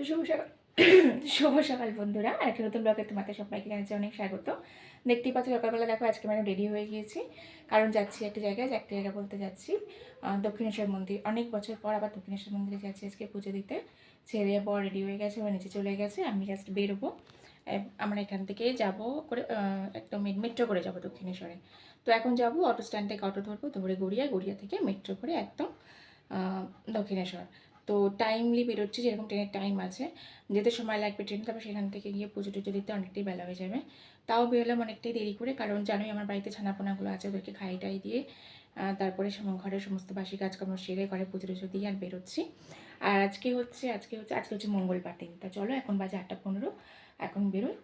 তো শুভ সকাল। শুভ সকাল বন্ধুরা। আর একটা নতুন ব্লগে তোমাকে সবাইকে জানাচ্ছি অনেক স্বাগত। দেখতেই পাচ্ছ, সকালবেলা দেখো আজকে মানে রেডি হয়ে গিয়েছি। কারণ যাচ্ছি একটা জায়গায় একটা জায়গা বলতে যাচ্ছি দক্ষিণেশ্বর মন্দির। অনেক বছর পর আবার দক্ষিণেশ্বর মন্দিরে যাচ্ছি আজকে পুজো দিতে। ছেড়ে পর রেডি হয়ে গেছে বা নিচে চলে গেছে, আমি জাস্ট বেরোবো। আমরা এখান থেকে যাব করে একদম মেট্রো করে যাব দক্ষিণেশ্বরে। তো এখন যাব অটো স্ট্যান্ড থেকে অটো ধরবো, ধরে গড়িয়া গড়িয়া থেকে মেট্রো করে একদম দক্ষিণেশ্বর। তো টাইমলি বেরোচ্ছি যেরকম ট্রেনের টাইম আছে। যেতে সময় লাগবে ট্রেন তারপর সেখান থেকে গিয়ে পুজো টুজো দিতে অনেকটাই বেলা হয়ে যাবে। তাও বেরোলাম অনেকটাই দেরি করে, কারণ জানোই আমার বাড়িতে ছানাপোনাগুলো আছে ওদেরকে খাই টাই দিয়ে। তারপরে ঘরের সমস্ত বাসি কাজকর্ম সেরে ঘরে পুজো টুজো দিয়ে আর বেরোচ্ছি। আর আজকে হচ্ছে আজকে হচ্ছে আজকে হচ্ছে মঙ্গলবার দিন। তা চলো এখন বাজে আটটা পনেরো, এখন বেরোই।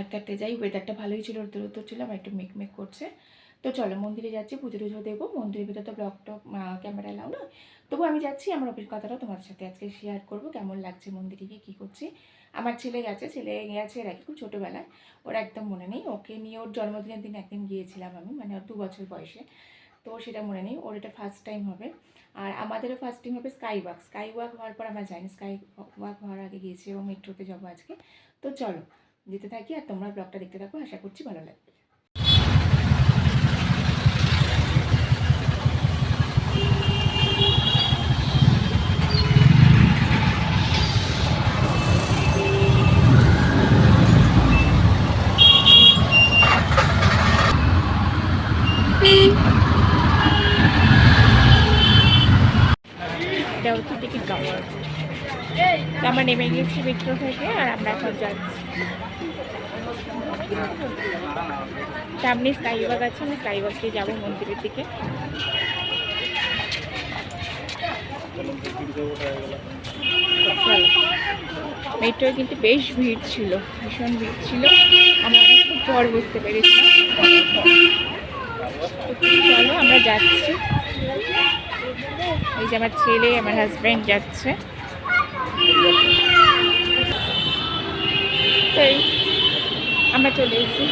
আটটা যাই ওয়েদারটা ভালোই ছিল রোদ্দুর রোদ্দুর ছিল একটু মেক মেক করছে। তো চলো মন্দিরে যাচ্ছি, পুজো টুজো দেবো, মন্দিরের ভিতরে তো ব্লগ টক ক্যামেরা এলাও না তবু আমি যাচ্ছি, আমার অভিজ্ঞতাটা তোমার সাথে আজকে শেয়ার করব, কেমন লাগছে মন্দিরে গিয়ে, কী করছি। আমার ছেলে গেছে ছেলে গেছে এর আগে খুব ছোটোবেলায়, ওর একদম মনে নেই, ওকে নিয়ে ওর জন্মদিনের দিন একদিন গিয়েছিলাম আমি মানে ওর দু বছর বয়সে, তো সেটা মনে নেই, ওর এটা ফার্স্ট টাইম হবে। আর আমাদেরও ফার্স্ট টাইম হবে স্কাই ওয়াক স্কাই ওয়াক হওয়ার পর আমরা যাইনি স্কাই ওয়াক হওয়ার আগে গিয়েছি এবং মেট্রোতে যাব আজকে। তো চলো, যেতে থাকি আর তোমরা ব্লগটা দেখতে থাকো, আশা করছি ভালো লাগবে এটা হচ্ছে টিকিট কাউন্টার নেমে মেট্রো থেকে আর আমরা এখন যাচ্ছি সামনে স্কাই ওয়াক আছে আমি স্কাই দিয়ে যাব মন্দিরের দিকে। মেট্রোয় কিন্তু বেশ ভিড় ছিল, ভীষণ ভিড় ছিল। আমরা অনেকক্ষণ পর বুঝতে পেরেছিলাম চলো আমরা যাচ্ছি। এই যে আমার ছেলে, আমার হাজব্যান্ড যাচ্ছে। এই আমরা চলে এসেছি।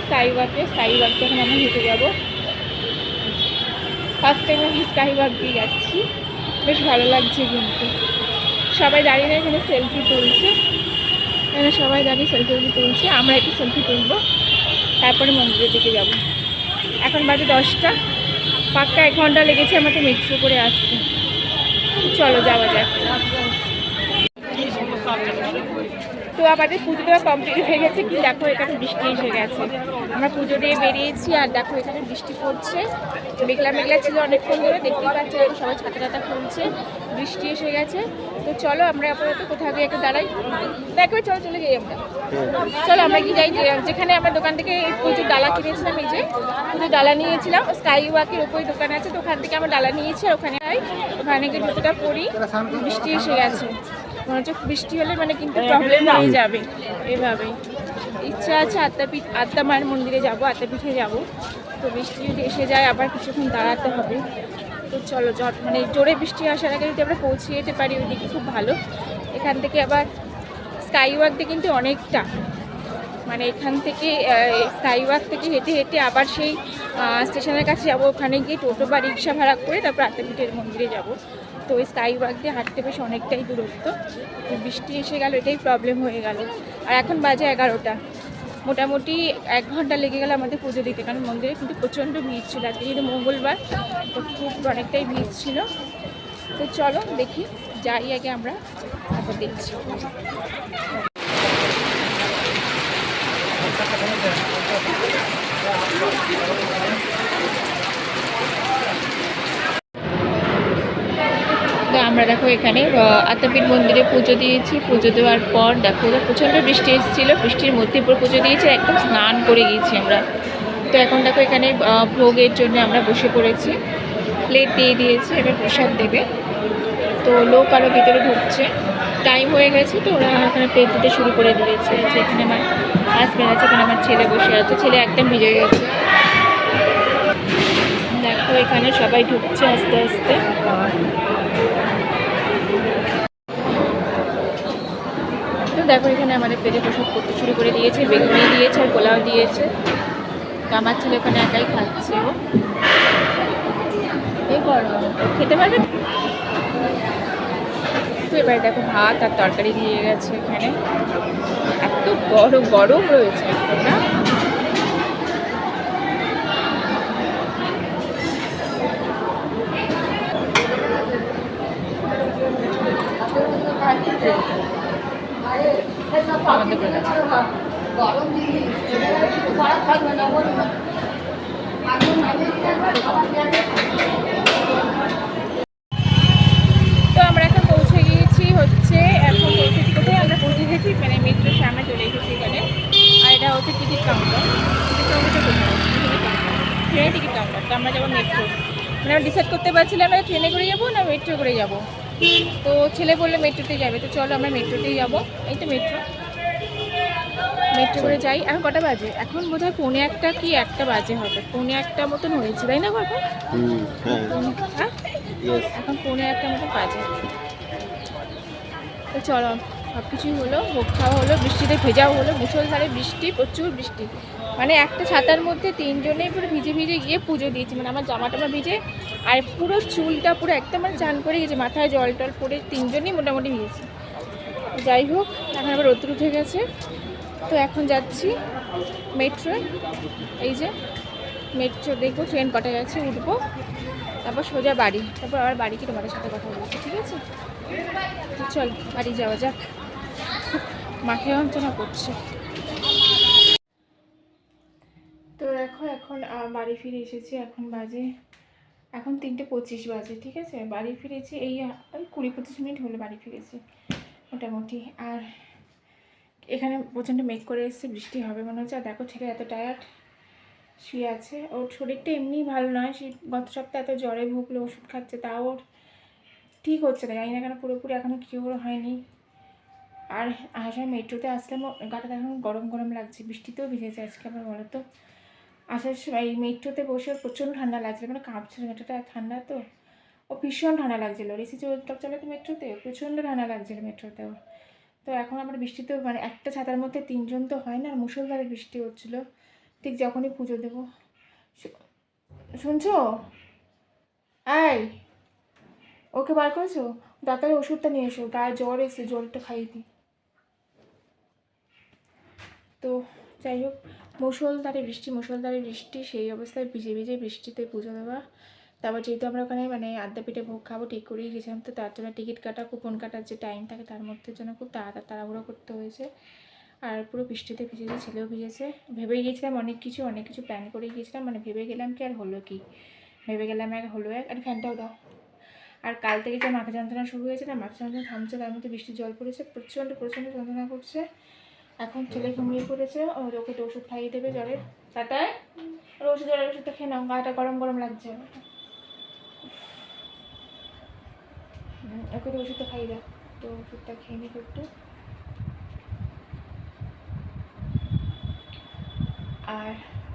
স্কাই ওয়াকে স্কাই ওয়াক যখন আমরা হেঁটে যাব ফার্স্ট টাইম আমি স্কাই ওয়াক দিয়ে যাচ্ছি। বেশ ভালো লাগছে কিন্তু। সবাই দাঁড়িয়ে এখানে সেলফি তুলছে। এখানে সবাই দাঁড়িয়ে সেলফি তুলছে। আমরা একটু সেলফি তুলবো। তারপরে মন্দিরের দিকে যাব। এখন বাজে দশটা। পাক্কা এক ঘণ্টা লেগেছে আমাকে মেট্রো করে আসতে। চলো যাওয়া যাক। তো আমাদের পুজো দেওয়া কমপ্লিট হয়ে গেছে কি দেখো এখানে বৃষ্টি এসে গেছে। আমরা পুজো দিয়ে বেরিয়েছি আর দেখো এখানে বৃষ্টি পড়ছে। মেঘলা মেঘলা ছিল অনেকক্ষণ ধরে, দেখতেই পাচ্ছি এখন সবাই ছাতা টাতা খুলছে, বৃষ্টি এসে গেছে। তো চলো আমরা আপাতত কোথাও গিয়ে একটু দাঁড়াই। দেখো, চলো, চলে যাই আমরা। চলো, আমরা কি যাই, যেখানে আমার দোকান থেকে পুজোর ডালা কিনেছিলাম, এই যে পুজোর ডালা নিয়েছিলাম, স্কাই ওয়াকের ওপরে দোকান আছে, তো ওখান থেকে আমরা ডালা নিয়েছি আর ওখানে ওখানে গিয়ে জুতোটা পরি, বৃষ্টি এসে গেছে। মনে হচ্ছে বৃষ্টি হলে মানে কিন্তু প্রবলেম হয়ে যাবে। এভাবেই। ইচ্ছা আছে আত্মাপীঠ আত্মা মায়ের মন্দিরে যাব আত্মাপীঠে যাব। তো বৃষ্টি যদি এসে যায় আবার কিছুক্ষণ দাঁড়াতে হবে। তো চলো জট মানে জোরে বৃষ্টি আসার আগে যদি আমরা পৌঁছে যেতে পারি ওইদিকে খুব ভালো। এখান থেকে আবার স্কাই ওয়াক দিয়ে কিন্তু অনেকটা। মানে এখান থেকে স্কাই ওয়াক থেকে হেঁটে হেঁটে আবার সেই স্টেশনের কাছে যাব, ওখানে গিয়ে টোটো বা রিক্সা ভাড়া করে তারপর আত্মাপীঠের মন্দিরে যাব। তো ওই স্কাই ওয়াক দিয়ে হাঁটতে বেশ অনেকটাই দূরত্ব। বৃষ্টি এসে গেল, এটাই প্রবলেম হয়ে গেল। আর এখন বাজে এগারোটা। মোটামুটি এক ঘণ্টা লেগে গেল আমাদের পুজো দিতে, কারণ মন্দিরে কিন্তু প্রচণ্ড ভিড় ছিল। আজকে যেহেতু মঙ্গলবার, তো খুব অনেকটাই ভিড় ছিল। তো চলো দেখি, যাই আগে আমরা, তারপর দেখছি। আমরা দেখো এখানে আত্মাপীঠ মন্দিরে পুজো দিয়েছি। পুজো দেওয়ার পর দেখো প্রচণ্ড বৃষ্টি এসেছিল। বৃষ্টির মধ্যে পুরো পুজো দিয়েছি একদম স্নান করে গিয়েছি আমরা। তো এখন দেখো এখানে ভোগের জন্য আমরা বসে পড়েছি। প্লেট দিয়ে দিয়েছে এবার প্রসাদ দেবে। তো লোক আরও ভিতরে ঢুকছে। টাইম হয়ে গেছে তো, ওরা এখানে প্লেট দিতে শুরু করে দিয়েছে। যে এখানে আমার হাজব্যান্ড আছে ওখানে আমার ছেলে বসে আছে, ছেলে একদম ভিজে গেছে। দেখো, এখানে সবাই ঢুকছে আস্তে আস্তে। তো দেখো, এখানে আমাদের পেটে প্রসাদ করতে শুরু করে দিয়েছে, বেগুনি দিয়েছে, আর পোলাও দিয়েছে। আমার ছেলে ওখানে একাই খাচ্ছে ও। খেতে পারবে? তো এবার দেখো ভাত আর তরকারি দিয়ে গেছে এখানে। এত গরম গরম রয়েছে না? আমাদের হচ্ছে এখন পৌঁছেছি কোথায় আমরা পৌঁছে গেছি মানে মেট্রোর সামনে চলে এসেছি এখানে। আর এটা হচ্ছে টিকিট কাউন্টার টিকিট কাউন্টারটা কোথায়? ট্রেনের টিকিট কাউন্টার তো আমরা যাব মেট্রো মানে আমরা ডিসাইড করতে পারছিলাম না ট্রেনে করে যাব না মেট্রো করে যাব। তো ছেলে বলল মেট্রোতে যাবে। তো চলো আমরা মেট্রোতেই যাব। এই তো মেট্রো মেট্রো করে যাই। এখন কটা বাজে? এখন বোধহয় পৌনে একটা কি একটা বাজে হবে। পৌনে একটা মতন হয়েছে তাই না গো এখন হ্যাঁ। পৌনে- হ্যাঁ এখন পৌনে একটা মতো বাজে। তো চলো সব কিছুই হলো, ভোগ খাওয়া হলো, বৃষ্টিতে ভেজাও হলো মুসলধারে বৃষ্টি, প্রচুর বৃষ্টি। মানে একটা ছাতার মধ্যে তিনজনে পুরো ভিজে ভিজে গিয়ে পুজো দিয়েছি মানে আমার জামা টামা ভিজে, আর পুরো চুলটা পুরো একদম মানে চান করে গেছে, মাথায় জল টল পরে তিনজনই মোটামুটি ভিজেছি। যাই হোক, এখন আবার রোদ্র উঠে গেছে, তো এখন যাচ্ছি মেট্রো, এই যে মেট্রো দেখব, ট্রেন কটা গেছে, উঠবো, তারপর সোজা বাড়ি, তারপর আবার বাড়ি কি তোমাদের সাথে কথা বলছি ঠিক আছে? চল, বাড়ি যাওয়া যাক। মাঠে যন্ত্রণা করছে। তো দেখো, এখন বাড়ি ফিরে এসেছি, এখন বাজে, এখন তিনটে পঁচিশ বাজে, ঠিক আছে? বাড়ি ফিরেছি, এই, ওই কুড়ি পঁচিশ মিনিট হলো বাড়ি ফিরেছি, মোটামুটি। আর এখানে প্রচণ্ড মেঘ করে এসেছে, বৃষ্টি হবে মনে হচ্ছে। আর দেখো, ছেলে এত টায়ার্ড শুয়ে আছে। ওর শরীরটা এমনি ভালো নয় সে গত সপ্তাহে এত জ্বরে ভুগলো, ওষুধ খাচ্ছে, তাও ওর ঠিক হচ্ছে না, জানি না কেন পুরোপুরি এখনও কিওর হয়নি। আর আসার মেট্রোতে আসলাম, গাটা এখন গরম গরম লাগছে, বৃষ্টিতেও ভিজেছে আজকে আবার বলো তো আসার সময় মেট্রোতে বসে প্রচণ্ড ঠান্ডা লাগছিল মানে কাঁপছিল মেট্রোটা ঠান্ডা তো। ও ভীষণ ঠান্ডা লাগছিল, রিসি চলতে চলে তো মেট্রোতে, প্রচণ্ড ঠান্ডা লাগছিল মেট্রোতে ওর। তো এখন আবার বৃষ্টিতেও মানে একটা ছাতার মধ্যে তিনজন তো হয় না, আর মুসলধারে বৃষ্টি হচ্ছিল, ঠিক যখনই পুজো দেবো। শুনছো? আয় ওকে বার করেছ? ডাক্তারের ওষুধটা নিয়ে এসো, গায়ে জ্বর এসে জ্বরটা খাইয়ে দিই। তো যাই হোক মুসলধারে বৃষ্টি মুসলধারে বৃষ্টি, সেই অবস্থায় ভিজে ভিজে বৃষ্টিতে পুজো দেওয়া। তারপর যেহেতু আমরা ওখানে মানে আদ্যাপীঠে ভোগ খাব, ঠিক করেই গেছিলাম, তো তার জন্য টিকিট কাটা, কুপন কাটার যে টাইম থাকে, তার মধ্যে জন্য খুব তাড়াতাড়ি তাড়াহুড়ো করতে হয়েছে। আর পুরো বৃষ্টিতে ভিজেছে ছেলেও ভিজেছে। ভেবে গিয়েছিলাম অনেক কিছু অনেক কিছু প্ল্যান করে গিয়েছিলাম মানে ভেবে গেলাম কি আর হলো কি? ভেবে গেলাম এক হলো এক, আর ফ্যানটাও দাও। আর কাল থেকে যে মাথা যন্ত্রণা শুরু হয়েছে না মাথা যন্ত্রণা থামছে, তার মধ্যে বৃষ্টির জল পড়েছে, প্রচণ্ড প্রচণ্ড যন্ত্রণা করছে। এখন ছেলে ঘুমিয়ে পড়েছে, ও ওকে তো ওষুধ খাইয়ে দেবে জ্বরের তাতায় আর ওষুধ জ্বরের ওষুধটা খেয়ে নাও, গাটা গরম গরম লাগছে। ওকে তো ওষুধটা খাইয়ে দাও, তো ওষুধটা খেয়ে নিক একটু। আর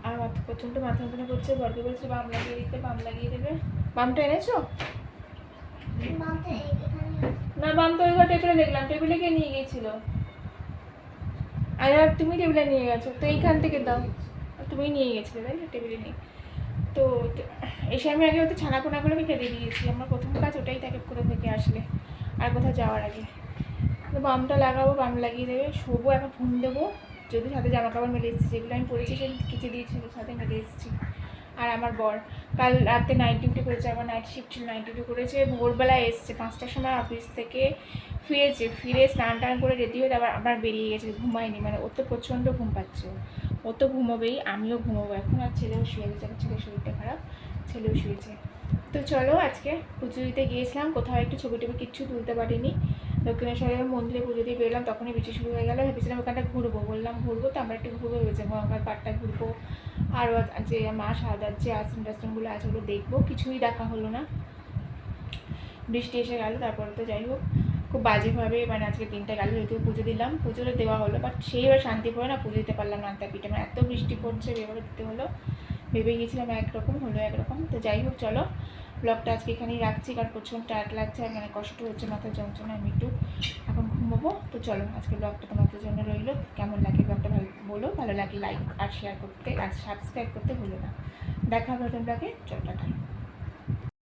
আর প্রচণ্ড মাথা যন্ত্রণা করছে, বরকে বলছে বাম লাগিয়ে দিতে, বাম লাগিয়ে দেবে। বামটা এনেছো? না, বাম তো ওই টেবিলে দেখলাম। টেবিলে কে নিয়ে গিয়েছিল আর তুমি টেবিলে নিয়ে গেছো। তো এইখান থেকে দাও। তুমি নিয়ে গেছিলে, তাই না? টেবিলে নিয়ে তো এসে আমি আগে হয়তো ছানা পোনাগুলো আমি খেতে দিয়েছি। আমার প্রথম কাজ ওটাই থাকে কোথা থেকে আসলে। আর কোথাও যাওয়ার আগে। তো বামটা লাগাবো, বাম লাগিয়ে দেবে। শোবো এখন ফোন দেবো। যদি সাথে জামা কাপড় মেলে এসেছি, যেগুলো আমি পরেছি, সেগুলো কেচে দিয়েছি সাথে মেলে এসেছি। আর আমার বর। কাল রাতে নাইট ডিউটি করেছে আমার নাইট শিফট ছিল নাইট ডিউটি করেছে ভোরবেলায় এসছে। পাঁচটার সময় অফিস থেকে ফিরেছে। ফিরে স্নান টান করে রেডি হয়ে আবার আবার বেরিয়ে গেছে, ঘুমায়নি। মানে ওর তো প্রচণ্ড ঘুম পাচ্ছে। ও তো ঘুমোবেই, আমিও ঘুমোবো এখন। আর ছেলেও শুয়ে গেছে, আমার ছেলের শরীরটা খারাপ, ছেলেও শুয়েছে। তো চলো আজকে পুজো দিতে গিয়েছিলাম, কোথাও একটু ছবি টবি কিচ্ছু তুলতে পারিনি। দক্ষিণেশ্বরের মন্দিরে পুজো দিয়ে বেরোলাম, তখনই বৃষ্টি শুরু হয়ে গেল। ভেবেছিলাম ওখানটা ঘুরবো, বললাম ঘুরবো তো আমরা একটু ঘুরবো ভেবেছি গঙ্গার পাড়টা ঘুরবো। আরও যে মা সাদার যে আশ্রম টাশ্রমগুলো আছে, ওগুলো দেখব, কিছুই দেখা হলো না। বৃষ্টি এসে গেল, তারপরে তো যাই হোক। খুব বাজেভাবে মানে আজকে দিনটা গেল, যেহেতু পুজো দিলাম পুজোটা দেওয়া হলো বাট সেইবার শান্তি পড়ে না, পুজো দিতে পারলাম না আন্তাপিঠে মানে এত বৃষ্টি পড়ছে এভাবে দিতে হলো। ভেবে গিয়েছিলাম একরকম, হলো একরকম। তো যাই হোক, চলো। ব্লগটা আজকে এখানেই রাখছি, কারণ প্রচণ্ড টায়ার্ড লাগছে, আর মানে কষ্ট হচ্ছে মাথার যন্ত্রণা, আমি একটু এখন ঘুমোবো। তো চলো, আজকে ব্লগটা তোমাদের জন্য রইল। কেমন লাগে ব্লগটা ভালো বলো, ভালো লাগে লাইক আর শেয়ার করতে, আর সাবস্ক্রাইব করতে ভুলো না। দেখা হবে তোমাকে চলো, টাটা।